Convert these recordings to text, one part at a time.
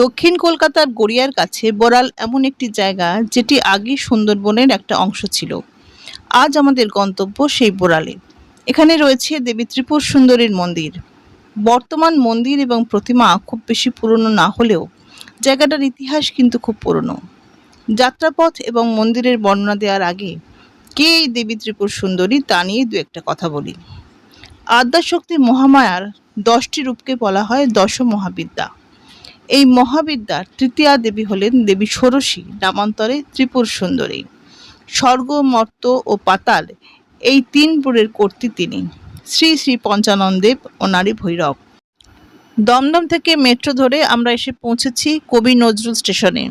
দক্ষিণ কলকাতার গড়িয়ার কাছে বড়াল এমন একটি জায়গা যেটি আগে সুন্দরবনের একটা অংশ ছিল। আজ আমাদের গন্তব্য সেই বোড়ালে। এখানে রয়েছে দেবী ত্রিপুর সুন্দরীর মন্দির। বর্তমান মন্দির এবং প্রতিমা খুব বেশি পুরনো না হলেও জায়গাটার ইতিহাস কিন্তু খুব পুরনো। যাত্রাপথ এবং মন্দিরের বর্ণনা দেওয়ার আগে কে এই দেবী ত্রিপুর সুন্দরী তা নিয়ে দু একটা কথা বলি। আদ্যাশক্তি মহামায়ার দশটি রূপকে বলা হয় দশ মহাবিদ্যা এই মহাবিদ্যার তৃতীয়া দেবী হলেন দেবী ষোড়শী, নামান্তরে ত্রিপুর সুন্দরী। স্বর্গ, মর্ত ও পাতাল, এই তিন পুরের কর্ত্রী তিনি। শ্রী শ্রী পঞ্চানন্দেব ও নারী ভৈরব। দমদম থেকে মেট্রো ধরে আমরা এসে পৌঁছেছি কবি নজরুল স্টেশনে।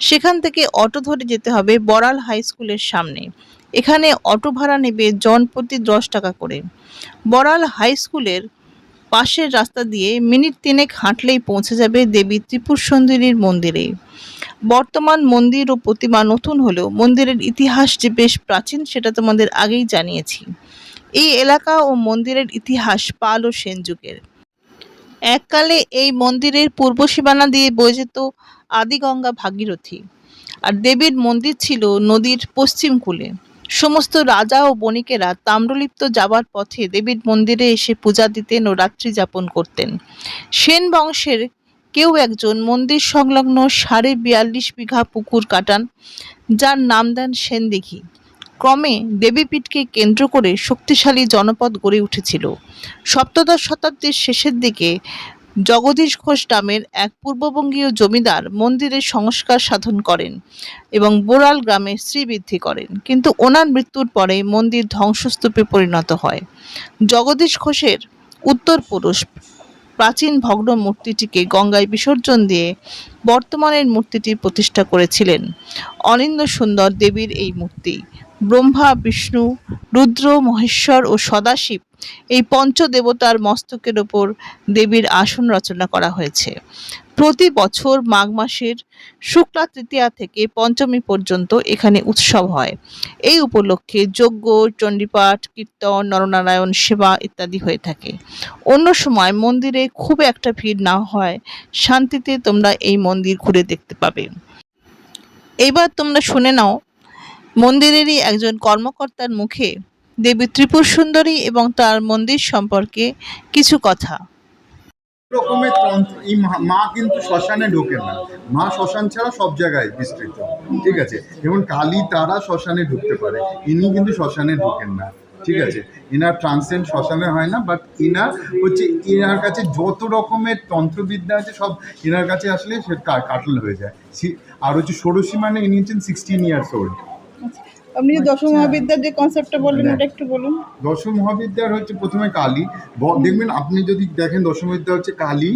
সেখান থেকে অটো ধরে যেতে হবে বড়াল হাই স্কুলের সামনে। এখানে অটো ভাড়া নেবে জনপ্রতি দশ টাকা করে। বড়াল হাই স্কুলের পাশের রাস্তা দিয়ে মিনিট তিনেক হাঁটলেই পৌঁছে যাবে দেবী ত্রিপুর সুন্দরীর মন্দিরে। বর্তমান মন্দির ও প্রতিমা নতুন হলেও মন্দিরের ইতিহাস যে বেশ প্রাচীন, সেটা তোমাদের আগেই জানিয়েছি। এই এলাকা ও মন্দিরের ইতিহাস পাল ও সেন যুগের। এককালে এই মন্দিরের পূর্ব সীমানা দিয়ে বয়ে যেত আদিগঙ্গা ভাগীরথী। আর দেবীর মন্দির ছিল নদীর পশ্চিম কূলে। সমস্ত রাজা ও বণিকেরা তাম্রলিপ্ত যাবার পথে দেবীর মন্দিরে এসে পূজা দিতেন ও রাত্রি যাপন করতেন। সেন বংশের কেউ একজন মন্দির সংলগ্ন সাড়ে বিয়াল্লিশ বিঘা পুকুর কাটান, যার নাম দেন সেনদিঘি ক্রমে দেবীপীঠকে কেন্দ্র করে শক্তিশালী জনপদ গড়ে উঠেছিল। সপ্তদশ শতাব্দীর শেষের দিকে জগদীশ ঘোষ নামের এক পূর্ববঙ্গীয় জমিদার মন্দিরের সংস্কার সাধন করেন এবং বোড়াল গ্রামে শ্রীবৃদ্ধি করেন। কিন্তু ওনার মৃত্যুর পরে মন্দির ধ্বংসস্তূপে পরিণত হয়। জগদীশ ঘোষের উত্তর পুরুষ প্রাচীন ভগ্ন মূর্তিটিকে গঙ্গায় বিসর্জন দিয়ে বর্তমানের মূর্তিটি প্রতিষ্ঠা করেছিলেন। অনিন্দ সুন্দর দেবীর এই মূর্তি ব্রহ্মা, বিষ্ণু, রুদ্র, মহেশ্বর ও সদাশিব এই পঞ্চদেবতার মস্তকের ওপর দেবীর আসন রচনা করা হয়েছে। প্রতি বছর মাঘ মাসের শুক্লা তৃতীয়া থেকে পঞ্চমী পর্যন্ত এখানে উৎসব হয়। এই উপলক্ষে যজ্ঞ, চণ্ডীপাঠ, কীর্তন, নরনারায়ণ সেবা ইত্যাদি হয়ে থাকে। অন্য সময় মন্দিরে খুব একটা ভিড় না হয়, শান্তিতে তোমরা এই মন্দির ঘুরে দেখতে পাবে। এইবার তোমরা শুনে নাও মন্দিরেরই একজন কর্মকর্তার মুখে দেবী ত্রিপুর সুন্দরী এবং তার মন্দির সম্পর্কে কিছু কথা। রকমের তন্ত্র, এই মা- কিন্তু শ্মশানে ঢোকে না। মা শ্মশান ছাড়া সব জায়গায় বিস্তৃত। ঠিক আছে? যেমন কালী তারা শ্মশানে ঢুকতে পারে, ইনি কিন্তু শ্মশানে ঢোকেন না। ঠিক আছে? ইনার ট্রান্সেন্ড শ্মশানে হয় না বাট ইনার হচ্ছে, ইনার কাছে যত রকমের তন্ত্রবিদ্যা আছে, সব ইনার কাছে আসলে সে কাটল হয়ে যায়। আর হচ্ছে ষোড়শী মানে ইনি হচ্ছেন সিক্সটিন ইয়ার্স ওল্ড আপনি যে দশম মহাবিদ্যার যে কনসেপ্টটা বললেন হ্যাঁ। ওটা একটু বলুন। দশম মহাবিদ্যার হচ্ছে প্রথমে কালী। দেখবেন আপনি যদি দেখেন দশম বিদ্যা হচ্ছে কালী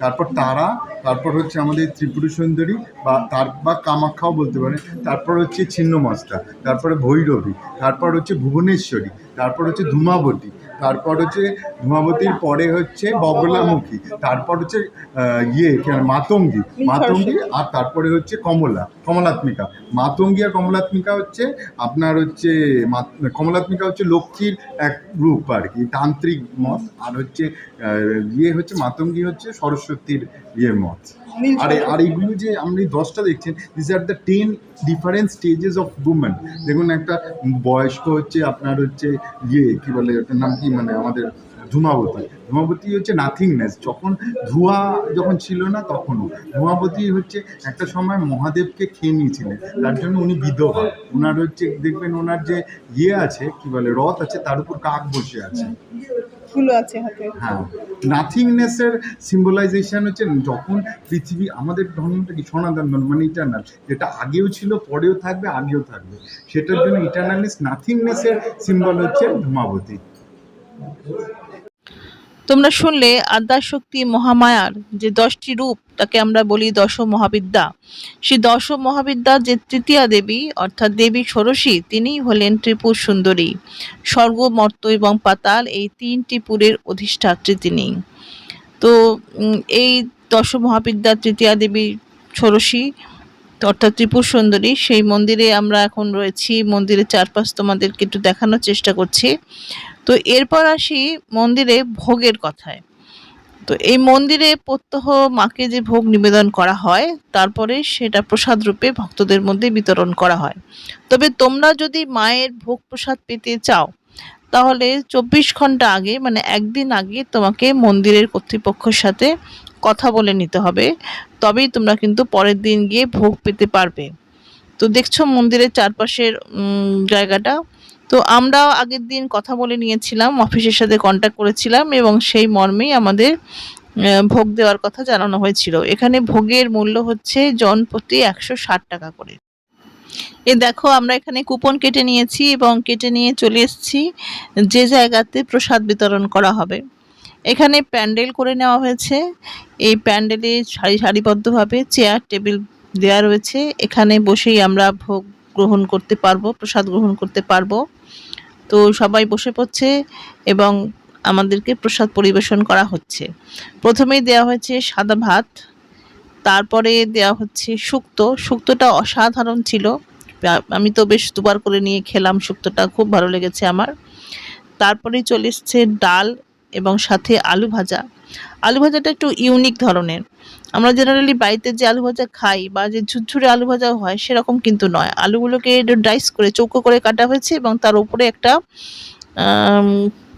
তারপর তারা তারপর হচ্ছে আমাদের ত্রিপুরী সুন্দরী বা তার বা কামাখ্যাও বলতে পারেন। তারপর হচ্ছে ছিন্নমস্তা তারপরে ভৈরবী তারপর হচ্ছে ভুবনেশ্বরী। তারপর হচ্ছে ধূমাবতী তারপর হচ্ছে ধূমাবতীর পরে হচ্ছে বগলামুখী তারপর হচ্ছে ইয়ে মাতঙ্গী মাতঙ্গী আর তারপরে হচ্ছে কমলা কমলাত্মিকা। মাতঙ্গী আর কমলাত্মিকা হচ্ছে আপনার হচ্ছে কমলাত্মিকা হচ্ছে লক্ষ্মীর এক রূপ আর কি তান্ত্রিক মত আর হচ্ছে ইয়ে হচ্ছে মাতঙ্গী হচ্ছে সরস্বতীর ইয়ে মত। আর আর এইগুলো যে এই দশটা দেখছেন this are the ten different stages of women দেখুন একটা বয়স্ক হচ্ছে আপনার হচ্ছে ইয়ে কি বলে ওটার নাম কি মানে আমাদের ধূমাবতী। ধূমাবতী হচ্ছে নাথিংনেস যখন ধোঁয়া যখন ছিল না তখনও। ধূমাবতী হচ্ছে একটা সময় মহাদেবকে খেয়ে নিয়েছিলেন। তার জন্য উনি বিধবা। ওনার হচ্ছে দেখবেন ওনার যে ইয়ে আছে কি বলে রথ আছে তার উপর কাক বসে আছে। ফুলও আছে হাতে হ্যাঁ নাথিংনেসের সিম্বলাইজেশন হচ্ছে যখন পৃথিবী, আমাদের ধর্মটা কি সনাতন ধর্ম মানে ইটার্নাল যেটা আগেও ছিল, পরেও থাকবে, আগেও থাকবে। সেটার জন্য ইটার্নালিস নাথিংনেসের সিম্বল হচ্ছে ধূমাবতী তোমরা শুনলে আদ্যাশক্তি মহামায়ার, যে দশটি রূপ তাকে আমরা বলি দশ মহাবিদ্যা সেই দশ মহাবিদ্যা যে তৃতীয়া দেবী, অর্থাৎ দেবী ষোড়শী তিনিই হলেন ত্রিপুর সুন্দরী স্বর্গ মর্ত এবং পাতাল, এই তিনটি পুরের অধিষ্ঠাত্রী তিনি। তো এই দশ মহাবিদ্যা তৃতীয়া দেবী ষোড়শী, অর্থাৎ ত্রিপুর সুন্দরী, সেই মন্দিরে আমরা এখন রয়েছি। মন্দিরের চারপাশ তোমাদেরকে একটু দেখানোর চেষ্টা করছি। তো এরপর আসি মন্দিরে ভোগের কথায়। তো এই মন্দিরে প্রত্যহ মাকে যে ভোগ নিবেদন করা হয়, তারপরে সেটা প্রসাদ রূপে ভক্তদের মধ্যে বিতরণ করা হয়। তবে তোমরা যদি মায়ের ভোগ প্রসাদ পেতে চাও, তাহলে চব্বিশ ঘণ্টা আগে মানে একদিন আগে তোমাকে মন্দিরের কর্তৃপক্ষের সাথে কথা বলে নিতে হবে। তবেই তোমরা কিন্তু পরের দিন গিয়ে ভোগ পেতে পারবে। তো দেখছ মন্দিরের চারপাশের জায়গাটা তো আমরাও আগের দিন কথা বলে নিয়েছিলাম, অফিসের সাথে কন্ট্যাক্ট করেছিলাম এবং সেই মর্মেই আমাদের ভোগ দেওয়ার কথা জানানো হয়েছিল। এখানে ভোগের মূল্য হচ্ছে জন প্রতি একশো ষাট টাকা করে। এ দেখো, আমরা এখানে কুপন কেটে নিয়েছি এবং কেটে নিয়ে চলে এসেছি, যে জায়গাতে প্রসাদ বিতরণ করা হবে। এখানে প্যান্ডেল করে নেওয়া হয়েছে। এই প্যান্ডেলে সারি, সারিবদ্ধভাবে চেয়ার টেবিল দেওয়া রয়েছে। এখানে বসেই আমরা ভোগ গ্রহণ করতে পারব, প্রসাদ গ্রহণ করতে পারব। তো সবাই বসে পড়ছে এবং আমাদেরকে প্রসাদ পরিবেশন করা হচ্ছে। প্রথমেই দেওয়া হয়েছে সাদা ভাত, তারপরে দেওয়া হচ্ছে শুক্তো। শুক্তোটা অসাধারণ ছিল। আমি তো বেশ দুবার করে নিয়ে খেলাম শুক্তোটা, খুব ভালো লেগেছে আমার। তারপরেই চলে এসছে ডাল এবং সাথে আলু ভাজা। আলু ভাজাটা একটু ইউনিক ধরনের। আমরা জেনারেলি বাড়িতে যে আলু ভাজা খাই বা যে ঝুরঝুরে আলু ভাজা হয় সেরকম কিন্তু নয়। আলুগুলোকে ডাইস করে, চৌকো করে কাটা হয়েছে এবং তার উপরে একটা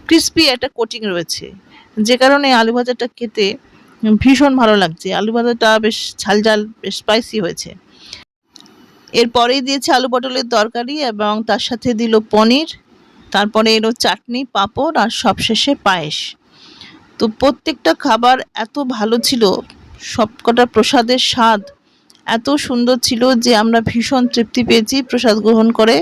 ক্রিস্পি একটা কোটিং রয়েছে। যে কারণে আলু ভাজাটা খেতে ভীষণ ভালো লাগছে। আলু ভাজাটা বেশ ঝাল ঝাল, বেশ স্পাইসি হয়েছে। এরপরেই দিয়েছে আলু পটলের তরকারি এবং তার সাথে দিল পনির, তারপরে এলো চাটনি, পাঁপড় আর সবশেষে পায়েস। তো প্রত্যেকটা খাবার এত ভালো ছিল, সবকটা প্রসাদের স্বাদ এত সুন্দর ছিল যে আমরা ভীষণ তৃপ্তি পেয়েছি প্রসাদ গ্রহণ করে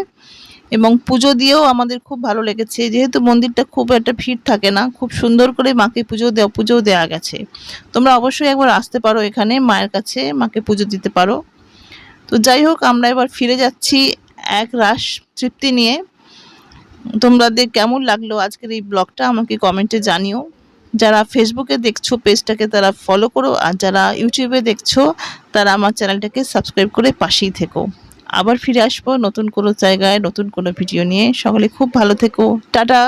এবং পুজো দিয়েও আমাদের খুব ভালো লেগেছে। যেহেতু মন্দিরটা খুব একটা ভিড় থাকে না, খুব সুন্দর করে মাকে পুজো দেওয়া পুজোও দেওয়া গেছে। তোমরা অবশ্যই একবার আসতে পারো এখানে, মায়ের কাছে মাকে পুজো দিতে পারো। তো যাই হোক, আমরা এবার ফিরে যাচ্ছি এক রাস তৃপ্তি নিয়ে। তোমাদের কেমন লাগল আজকের এই ব্লগটা আমাকে কমেন্টে জানিও। যারা ফেসবুকে দেখছ পেজটাকে তারা ফলো করো, আর যারা ইউটিউবে দেখছ, তারা আমার চ্যানেলটাকে সাবস্ক্রাইব করে পাশেই থেকো। আবার ফিরে আসব নতুন কোনো জায়গায়, নতুন কোনো ভিডিও নিয়ে। সকলে খুব ভালো থেকো। টাটা!